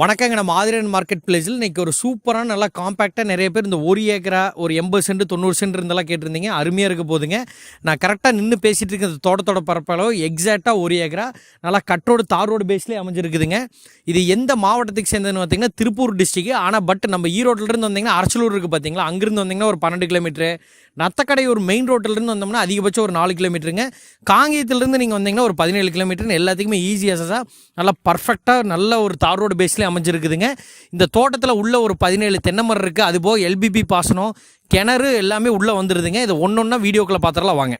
வணக்கங்க. நம்ம ஆதிரன் மார்க்கெட் பிளேஸில் இன்றைக்கி ஒரு சூப்பரான நல்லா காம்பேக்டாக நிறைய பேர் இந்த ஒரு ஏக்கரா ஒரு எண்பது சென்ட் தொண்ணூறு சென்ட் இருந்தெல்லாம் கேட்டிருந்தீங்க. அருமையாக இருக்க போதுங்க நான் கரெக்டாக நின்று பேசிகிட்டு இருக்க இந்த தோட்டத்தோட பரப்பளவு எக்ஸாக்டாக ஒரு ஏக்கரா நல்லா கட்டோடு தார் ரோடு பேஸ்லேயே அமைஞ்சிருக்குதுங்க. இது எந்த மாவட்டத்துக்கு சேர்ந்ததுன்னு பார்த்தீங்கன்னா திருப்பூர் டிஸ்ட்ரிக்ட் ஆனால் பட் நம்ம ஈரோட்டிலேருந்து வந்தீங்கன்னா அரசலூர் இருக்குது பார்த்தீங்களா? அங்கேருந்து வந்தீங்கன்னா ஒரு பன்னெண்டு கிலோமீட்ரு நத்தக்கடை ஒரு மெயின் ரோட்டிலேருந்து வந்தோம்னா அதிகபட்சம் ஒரு நாலு கிலோமீட்டருங்க காங்கேயத்துலேருந்து நீங்கள் வந்தீங்கன்னா ஒரு பதினேழு கிலோமீட்டர்னு எல்லாத்துக்குமே ஈஸியாக நல்லா பர்ஃபெக்டாக நல்ல ஒரு தார் ரோடு பேஸ்லேயே அமைஞ்சிருக்குதுங்க. இந்த தோட்டத்தில் உள்ள ஒரு பதினேழு தென்னை மரம் இருக்குது அதுபோக எல்பிபி பாசனம் கிணறு எல்லாமே உள்ளே வந்துடுதுங்க இதை ஒன்று ஒன்றா வீடியோக்குள்ளே பார்த்துடலாம் வாங்க.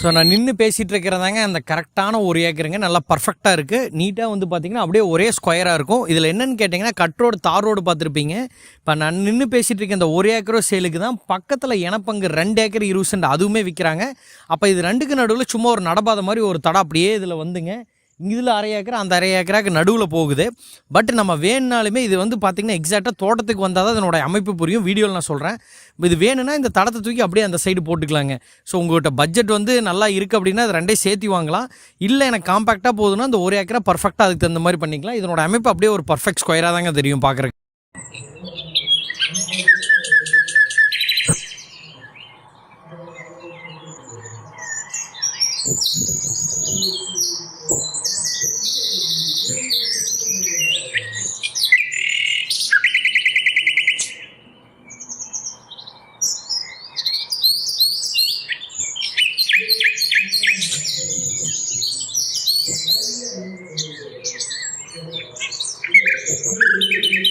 ஸோ நான் நின்று பேசிகிட்டு இருக்கிறதாங்க அந்த கரெக்டான ஒரு ஏக்கருங்க நல்லா பர்ஃபெக்டாக இருக்குது நீட்டாக வந்து பார்த்திங்கன்னா அப்படியே ஒரே ஸ்கொயராக இருக்கும். இதில் என்னென்னு கேட்டிங்கன்னா கட் ரோடு தார் ரோடு பார்த்துருப்பீங்க இப்போ நான் நின்று பேசிகிட்டு இருக்க இந்த ஒரு ஏக்கரோ சேலுக்கு தான் பக்கத்தில் எனப்பங்கு ரெண்டு ஏக்கர் இருபது சென்ட் அதுவுமே விற்கிறாங்க அப்போ இது ரெண்டுக்கு நடுவில் சும்மா ஒரு நடப்பாத மாதிரி ஒரு தடை அப்படியே இதில் வந்துங்க. இதில் அரை ஏக்கர் அந்த அரை ஏக்கராக்கு நடுவில் போகுது. பட் நம்ம வேணுனாலுமே இது வந்து பார்த்திங்கன்னா எக்ஸாக்டாக தோட்டத்துக்கு வந்தால் தான் அதனோட அமைப்பு புரியும். வீடியோவில் நான் சொல்கிறேன் இது வேணும்னா இந்த தடத்தை தூக்கி அப்படியே அந்த சைடு போட்டுக்கலாங்க. ஸோ உங்கள்கிட்ட பட்ஜெட் வந்து நல்லா இருக்குது அப்படின்னா அது ரெண்டே சேர்த்தி வாங்கலாம். இல்லை எனக்கு காம்பேக்டாக போதுன்னா அந்த ஒரு ஏக்கரா பர்ஃபெக்டாக அதுக்கு தகுந்த மாதிரி பண்ணிக்கலாம். இதனோட அமைப்பு அப்படியே ஒரு பர்ஃபெக்ட் ஸ்கொயராக தாங்க தெரியும் பார்க்குறக்கு Thank you.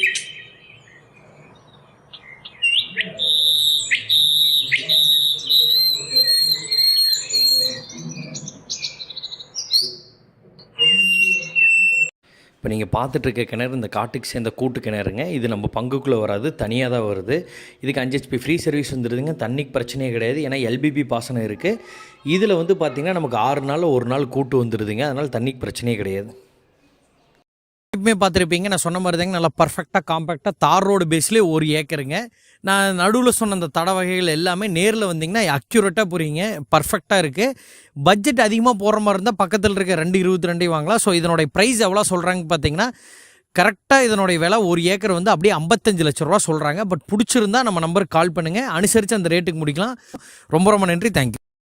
இப்போ நீங்கள் பார்த்துட்ருக்க கிணறு இந்த காட்டுக்கு சேர்ந்த கூட்டு கிணறுங்க. இது நம்ம பங்குக்குள்ளே வராது தனியாக தான் வருது. இதுக்கு அஞ்சு ஹெச்பி ஃப்ரீ சர்வீஸ் வந்துடுதுங்க. தண்ணிக்கு பிரச்சனையே கிடையாது. ஏன்னா எல்பிபி பாசனம் இருக்குது இதில் வந்து பார்த்திங்கன்னா நமக்கு ஆறு நாள் ஒரு நாள் கூட்டு வந்துடுதுங்க. அதனால் தண்ணிக்கு பிரச்சனையே கிடையாது. எப்பவுமே பார்த்துருப்பீங்க நான் சொன்ன மாதிரி தாங்க நல்லா பர்ஃபெக்டாக காம்பேக்டாக தார் ரோடு பேஸ்லேயே ஒரு ஏக்கருங்க நான் நடுவில் சொன்ன அந்த தட வகைகள் எல்லாமே நேரில் வந்தீங்கன்னா அக்யூரேட்டாக புரியுங்க பர்ஃபெக்டாக இருக்குது பட்ஜெட் அதிகமாக போகிற மாதிரி இருந்தால் பக்கத்தில் இருக்க ரெண்டு இருபத்தி ரெண்டையும் வாங்கலாம். ஸோ இதனுடைய ப்ரைஸ் எவ்வளோ சொல்கிறாங்க பார்த்தீங்கன்னா கரெக்டாக இதனுடைய விலை ஒரு ஏக்கர் வந்து அப்படியே ஐம்பத்தஞ்சு லட்ச ரூபா சொல்கிறாங்க பட் பிடிச்சிருந்தா நம்ம நம்பருக்கு கால் பண்ணுங்கள் அனுசரித்து அந்த ரேட்டுக்கு முடிக்கலாம். ரொம்ப ரொம்ப நன்றி. தேங்க்யூ